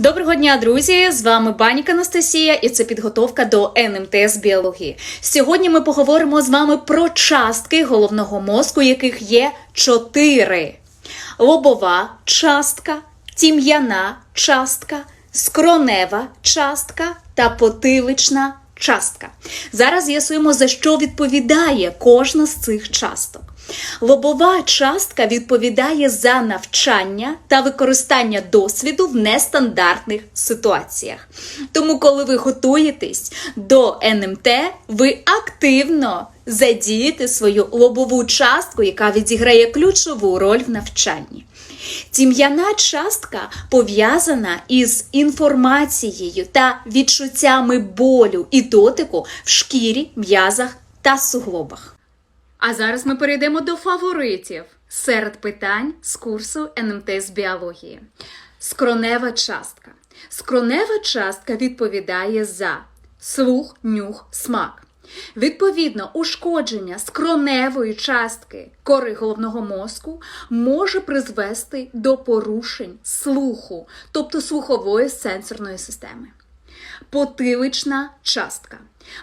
Доброго дня, друзі! З вами Баніка Анастасія, і це підготовка до НМТ з біології. Сьогодні ми поговоримо з вами про частки головного мозку, яких є чотири: лобова частка, тім'яна частка, скронева частка та потилична частка. Зараз з'ясуємо, за що відповідає кожна з цих часток. Лобова частка відповідає за навчання та використання досвіду в нестандартних ситуаціях. Тому, коли ви готуєтесь до НМТ, ви активно задієте свою лобову частку, яка відіграє ключову роль в навчанні. Тім'яна частка пов'язана із інформацією та відчуттями болю і дотику в шкірі, м'язах та суглобах. А зараз ми перейдемо до фаворитів серед питань з курсу НМТ з біології. Скронева частка. Скронева частка відповідає за слух, нюх, смак. Відповідно, ушкодження скроневої частки кори головного мозку може призвести до порушень слуху, тобто слухової сенсорної системи. Потилична частка.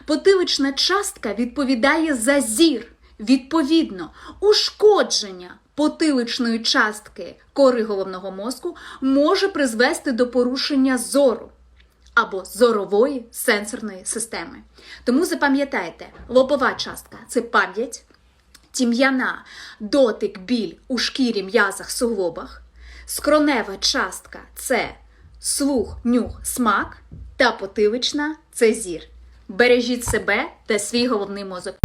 Потилична частка відповідає за зір. Відповідно, ушкодження потиличної частки кори головного мозку може призвести до порушення зору або зорової сенсорної системи. Тому запам'ятайте, лобова частка це пам'ять, тім'яна дотик, біль у шкірі, м'язах, суглобах, скронева частка це слух, нюх, смак, та потилична це зір. Бережіть себе та свій головний мозок.